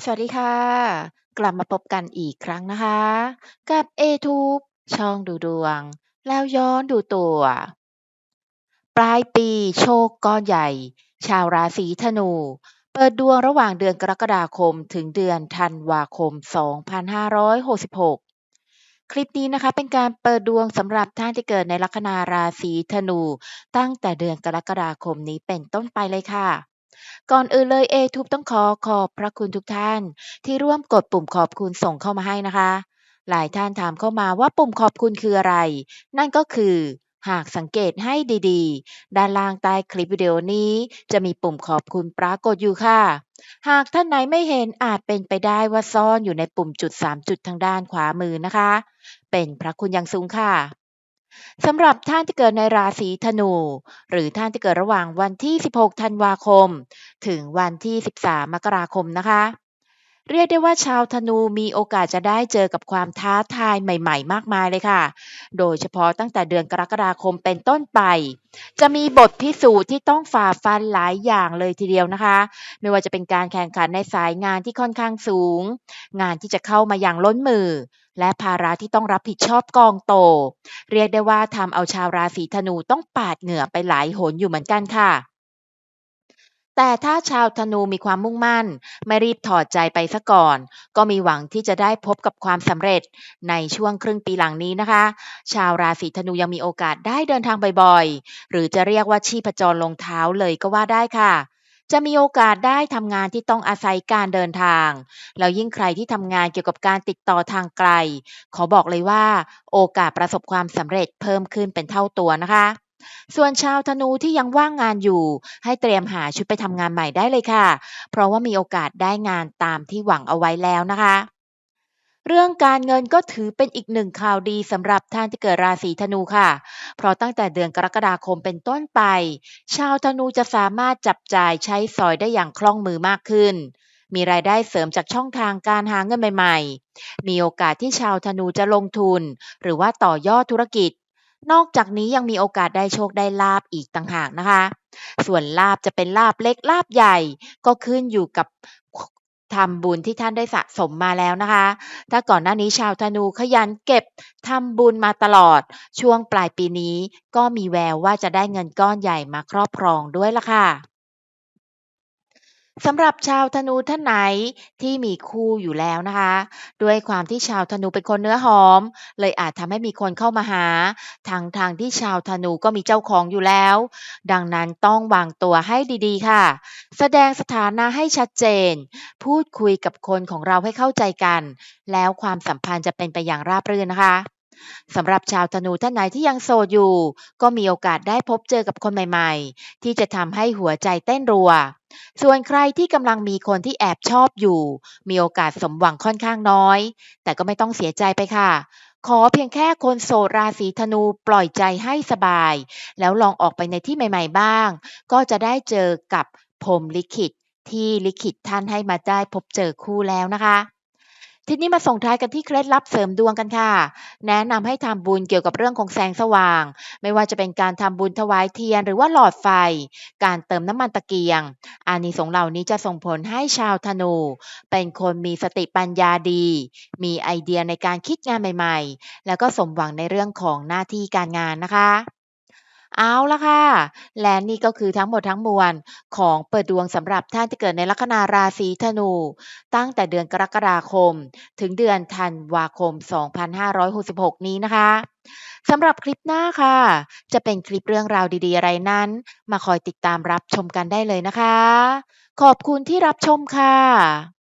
สวัสดีค่ะ กลับมาพบกันอีกครั้งนะคะ กับเอทูบช่องดูดวง แล้วย้อนดูตัว ปลายปีโชคก้อนใหญ่ ชาวราศีธนู เปิดดวงระหว่างเดือนกรกฎาคมถึงเดือนธันวาคม 2566 คลิปนี้นะคะเป็นการเปิดดวงสำหรับท่านที่เกิดในลัคนาราศีธนู ตั้งแต่เดือนกรกฎาคมนี้เป็นต้นไปเลยค่ะ ก่อนอื่นเลยเอทูบต้องขอขอบพระคุณทุกท่าน ที่ร่วมกดปุ่มขอบคุณส่งเข้ามาให้นะคะ หลายท่านถามเข้ามาว่าปุ่มขอบคุณคืออะไร นั่นก็คือหากสังเกตให้ดีๆ ด้านล่างใต้คลิปวิดีโอนี้ จะมีปุ่มขอบคุณปรากฏอยู่ค่ะ หากท่านไหนไม่เห็นอาจเป็นไปได้ว่าซ่อนอยู่ในปุ่มจุด 3 จุดทางด้านขวามือนะคะ เป็นพระคุณอย่างสูงค่ะ สำหรับท่านที่เกิดในราศีธนู หรือท่านที่เกิดระหว่างวันที่ 16 ธันวาคม ถึงวันที่ 13 มกราคมนะคะ เรียกได้ว่าชาวธนูมีโอกาสจะได้เจอกับความท้าทายใหม่ ๆ มากมายเลยค่ะ โดยเฉพาะตั้งแต่เดือนกรกฎาคมเป็นต้นไป จะมีบทพิสูจน์ที่ต้องฝ่าฟันหลายอย่างเลยทีเดียวนะคะ ไม่ว่าจะเป็นการแข่งขันในสายงานที่ค่อนข้างสูง งานที่จะเข้ามาอย่างล้นมือ และภาระที่ต้องรับผิดชอบกองโต เรียกได้ว่าทำเอาชาวราศีธนูต้องปาดเหงื่อไปหลายหนอยู่เหมือนกันค่ะแต่ถ้าชาวธนูมีความมุ่งมั่น ไม่รีบถอดใจไปซะก่อน ก็มีหวังที่จะได้พบกับความสำเร็จในช่วงครึ่งปีหลังนี้นะคะ ชาวราศีธนูยังมีโอกาสได้เดินทางบ่อยๆ หรือจะเรียกว่าชีพจรลงเท้าเลยก็ว่าได้ค่ะ จะมีโอกาสได้ทำงานที่ต้องอาศัยการเดินทาง แล้วยิ่งใครที่ทำงานเกี่ยวกับการติดต่อทางไกล ขอบอกเลยว่า โอกาสประสบความสำเร็จเพิ่มขึ้นเป็นเท่าตัวนะคะส่วนชาวธนูที่ยังว่างงานอยู่ ให้เตรียมหาชุดไปทำงานใหม่ได้เลยค่ะ เพราะว่ามีโอกาสได้งานตามที่หวังเอาไว้แล้วนะคะ เรื่องการเงินก็ถือเป็นอีกหนึ่งข่าวดีสำหรับท่านที่เกิดราศีธนูค่ะ เพราะตั้งแต่เดือนกรกฎาคมเป็นต้นไป ชาวธนูจะสามารถจับจ่ายใช้สอยได้อย่างคล่องมือมากขึ้น มีรายได้เสริมจากช่องทางการหาเงินใหม่ ๆ มีโอกาสที่ชาวธนูจะลงทุน หรือว่าต่อยอดธุรกิจ นอกจากนี้ยังมีโอกาสได้โชคได้ลาบอีกต่างหากนะคะ ส่วนลาบจะเป็นลาบเล็กลาบใหญ่ก็ขึ้นอยู่กับ ทำบุญที่ท่านได้สะสมมาแล้วนะคะ ถ้าก่อนหน้านี้ชาวธนูขยันเก็บทำบุญมาตลอด ช่วงปลายปีนี้ก็มีแววว่าจะได้เงินก้อนใหญ่มาครอบครองด้วยล่ะค่ะ สำหรับชาวธนูท่านไหนที่มีคู่อยู่แล้วนะคะ ด้วยความที่ชาวธนูเป็นคนเนื้อหอม เลยอาจทำให้มีคนเข้ามาหาทางทางที่ชาวธนูก็มีเจ้าของอยู่แล้ว ดังนั้นต้องวางตัวให้ดีๆ ค่ะ แสดงสถานะให้ชัดเจน พูดคุยกับคนของเราให้เข้าใจกัน แล้วความสัมพันธ์จะเป็นไปอย่างราบรื่นนะคะสำหรับชาวธนูท่านไหนที่ยังโสดอยู่ ก็มีโอกาสได้พบเจอกับคนใหม่ ๆ ที่จะทำให้หัวใจเต้นรัว ส่วนใครที่กำลังมีคนที่แอบชอบอยู่ มีโอกาสสมหวังค่อนข้างน้อย แต่ก็ไม่ต้องเสียใจไปค่ะ ขอเพียงแค่คนโสดราศีธนูปล่อยใจให้สบาย แล้วลองออกไปในที่ใหม่ ๆ บ้าง ก็จะได้เจอกับพรมลิขิตที่ลิขิตท่านให้มาได้พบเจอคู่แล้วนะคะ ทีนี้มาส่งท้ายกันที่เคล็ดลับเสริมดวงกันค่ะ แนะนำให้ทำบุญเกี่ยวกับเรื่องของแสงสว่าง ไม่ว่าจะเป็นการทำบุญถวายเทียนหรือว่าหลอดไฟ การเติมน้ำมันตะเกียง อานิสงส์เหล่านี้จะส่งผลให้ชาวธนู เป็นคนมีสติปัญญาดี มีไอเดียในการคิดงานใหม่ ๆ แล้วก็สมหวังในเรื่องของหน้าที่การงานนะคะ เอาละค่ะ และนี่ก็คือทั้งหมดทั้งมวลของเปิดดวงสำหรับท่านที่เกิดในลัคนาราศีธนู ตั้งแต่เดือนกรกฎาคม ถึงเดือนธันวาคม 2566 นี้นะคะสำหรับคลิปหน้าค่ะ จะเป็นคลิปเรื่องราวดีๆ อะไรนั้น มาคอยติดตามรับชมกันได้เลยนะคะ ขอบคุณที่รับชมค่ะ